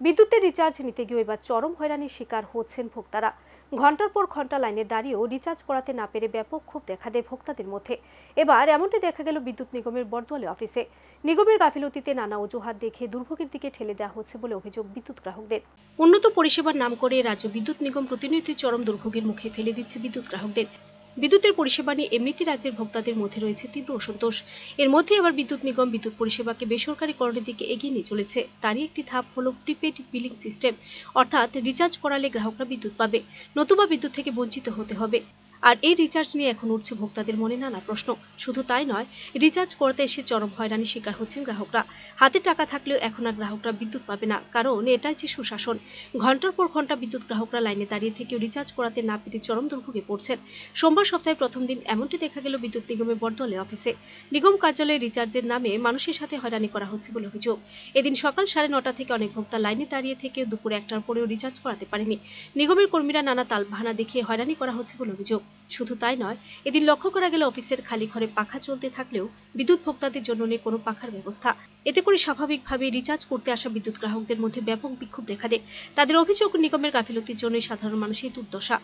বিদ্যুতের রিচার্জ নিতে গিয়ে এবার চরম হয়রানির শিকার হচ্ছেন ভোক্তারা। ঘণ্টার পর ঘণ্টা লাইনে দাঁড়িয়েও রিচার্জ করাতে না পেরে ব্যাপক ক্ষোভ দেখা দেয় ভোক্তাদের মধ্যে। এবার এমনটি দেখা গেল বিদ্যুৎ নিগমের বরদোয়ালে অফিসে। নিগমের গাফিলতিতে নানা অজুহাত দেখে দুর্ভোগের দিকে ঠেলে দেওয়া হচ্ছে বলে অভিযোগ বিদ্যুৎ গ্রাহকদের। উন্নত পরিষেবার নাম করে রাজ্য বিদ্যুৎ নিগম প্রতিনিয়ত চরম দুর্ভোগের মুখে ফেলে দিচ্ছে বিদ্যুৎ গ্রাহকদের। বিদ্যুতের পরিষেবা নিয়ে এমনিতে রাজ্যের ভোক্তাদের মধ্যে রয়েছে তীব্র অসন্তোষ। এর মধ্যে আবার বিদ্যুৎ নিগম বিদ্যুৎ পরিষেবাকে বেসরকারীকরণের দিকে এগিয়ে নিয়ে চলেছে। তারই একটি ধাপ হলো প্রিপেড বিলিং সিস্টেম অর্থাৎ রিচার্জ করালে গ্রাহকরা বিদ্যুৎ পাবে। নতুবা বিদ্যুৎ থেকে বঞ্চিত হতে হবে। আর এই রিচার্জ নিয়ে এখন উঠছে ভোক্তাদের মনে নানা প্রশ্ন। শুধু তাই নয় রিচার্জ করতে এসে চরম হয়রানির শিকার হচ্ছেন গ্রাহকরা। হাতে টাকা থাকলেও এখন আর গ্রাহকরা বিদ্যুৎ পাবে না, কারণ এটাই যে সুশাসন। ঘণ্টার পর ঘণ্টা বিদ্যুৎ গ্রাহকরা লাইনে দাঁড়িয়ে থেকেও রিচার্জ করাতে না পেরে চরম দুর্ভোগে পড়ছেন। সোমবার সপ্তাহের প্রথম দিন এমনটি দেখা গেল বিদ্যুৎ নিগমের বরদলে অফিসে। নিগম কার্যালয়ে রিচার্জের নামে মানুষের সাথে হয়রানি করা হচ্ছে বলে অভিযোগ। এদিন সকাল সাড়ে নটা থেকে অনেক ভোক্তা লাইনে দাঁড়িয়ে থেকে দুপুর একটার পরেও রিচার্জ করাতে পারেনি। নিগমের কর্মীরা নানা তাল তালবাহানা দেখিয়ে হয়রানি করা হচ্ছে বলে অভিযোগ। শুধু তাই নয়, এদিন লক্ষ্য করা গেল অফিসের খালি ঘরে পাখা চলতে থাকলেও বিদ্যুৎ ভোক্তাদের জন্য নেই কোনো পাখার ব্যবস্থা। এতে করে স্বাভাবিকভাবে রিচার্জ করতে আসা বিদ্যুৎ গ্রাহকদের মধ্যে ব্যাপক বিক্ষোভ দেখা দেয়। তাদের অভিযোগ, নিগমের গাফিলতির জন্যই সাধারণ মানুষের দুর্দশা।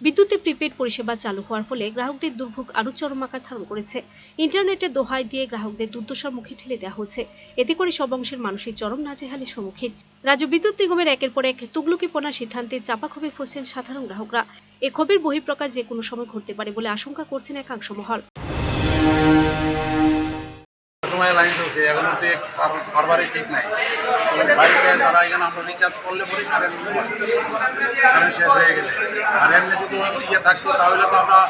বিদ্যুতের প্রিপেড পরিষেবা চালু হওয়ার ফলে গ্রাহকদের দুর্ভোগ আরও চরম আকার ধারণ করেছে। ইন্টারনেটের দোহাই দিয়ে গ্রাহকদের দুর্দশার মুখে ঠেলে দেওয়া হচ্ছে। এতে করে সব অংশের মানুষের চরম নাজেহালির সম্মুখীন। রাজ্য বিদ্যুৎ নিগমের একের পর এক তুগলুকিপনা সিদ্ধান্তে চাপা ক্ষোভে ফসছেন সাধারণ গ্রাহকরা। এ ক্ষোভের বহিঃপ্রকাশ যে কোনো সময় ঘটতে পারে বলে আশঙ্কা করছেন একাংশ মহল। লাইন ঠিক নাই। তারা এখানে রিচার্জ করলে কারেন্ট হয়ে গেলে যদি ইয়ে থাকতো, তাহলে তো আমরা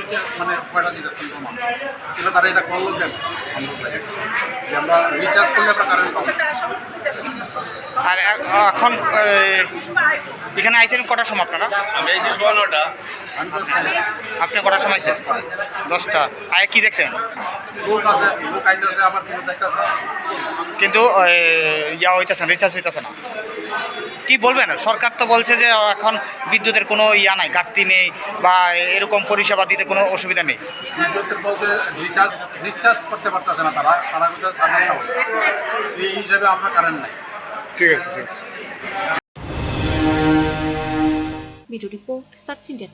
রিচার্জ মানে। তারা এটা আমরা রিচার্জ করলে আমরা কারেন্ট পাবো। আর এখন এখানে আইসেন কটার সময় আপনারা? আমি এসেছি সোয়া নটা আপনি কটার সময় আইসেন? দশটা। আগে কি দেখছেন? কিন্তু ইয়া হইতেছে না রিচার্জ হইতেছে না। কি বলবেন? সরকার তো বলছে যে এখন বিদ্যুতের কোনো ইয়া নাই ঘাটতি নেই বা এরকম পরিষেবা দিতে কোনো অসুবিধা নেই। বিদ্যুতের বলতে রিচার্জ রিচার্জ করতে পারতেছে না তারা। তারা কিন্তু এই হিসাবে আমরা কারেন্ট নাই। ঠিক আছে ভিডিও রিপোর্ট সার্চ ইন্ডিয়া